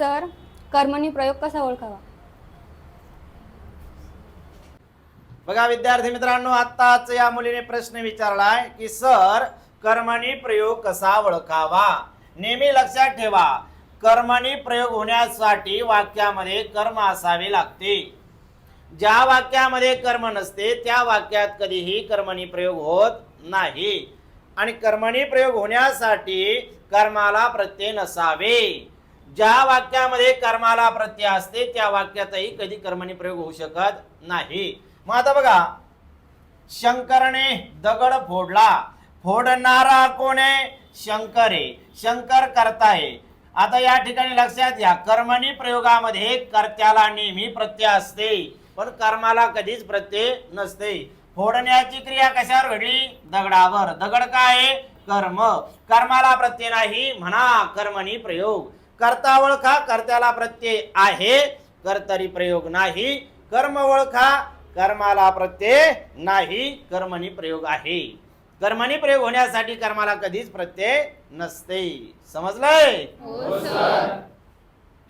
Sir कर्मणी प्रयोग कसा ओळखावा? बघा विद्यार्थी मित्रांनो आत्ताच या मुलीने प्रश्न विचारलाय की सर कर्मणी प्रयोग कसा ओळखावा? नेहमी लक्षात ठेवा कर्मणी प्रयोग होण्यासाठी वाक्यामध्ये कर्म असावे लागते. ज्या वाक्यामध्ये कर्म नसते त्या वाक्यात कधीही कर्मणी प्रयोग होत नाही. आणि कर्मणी प्रयोग होण्यासाठी कर्माला प्रत्यय नसावे. ज्या वाक्यामध्ये कर्माला प्रत्यय असते त्या वाक्यातही कधी कर्मणी प्रयोग होऊ शकत नाही. मग आता बघा शंकरने दगड फोडला. फोडणारा कोण आहे? शंकर आहे. शंकर करताय आता या ठिकाणी लक्षात घ्या कर्मणी प्रयोगामध्ये कर्त्याला नेहमी प्रत्यय असते पण कर्माला कधीच प्रत्यय नसते. फोडण्याची क्रिया कशावर घडली? दगडावर. दगड काय कर्म. कर्माला प्रत्यय नाही म्हणा कर्मणी प्रयोग. कर्ता ओळखा कर्त्याला प्रत्यय आहे. कर्तरी प्रयोग नाही. कर्म ओळखा कर्माला प्रत्यय नाही. कर्मणी प्रयोग आहे. कर्मणी प्रयोग होण्यासाठी कर्माला कधीच प्रत्यय नसते. समजलंय? हो,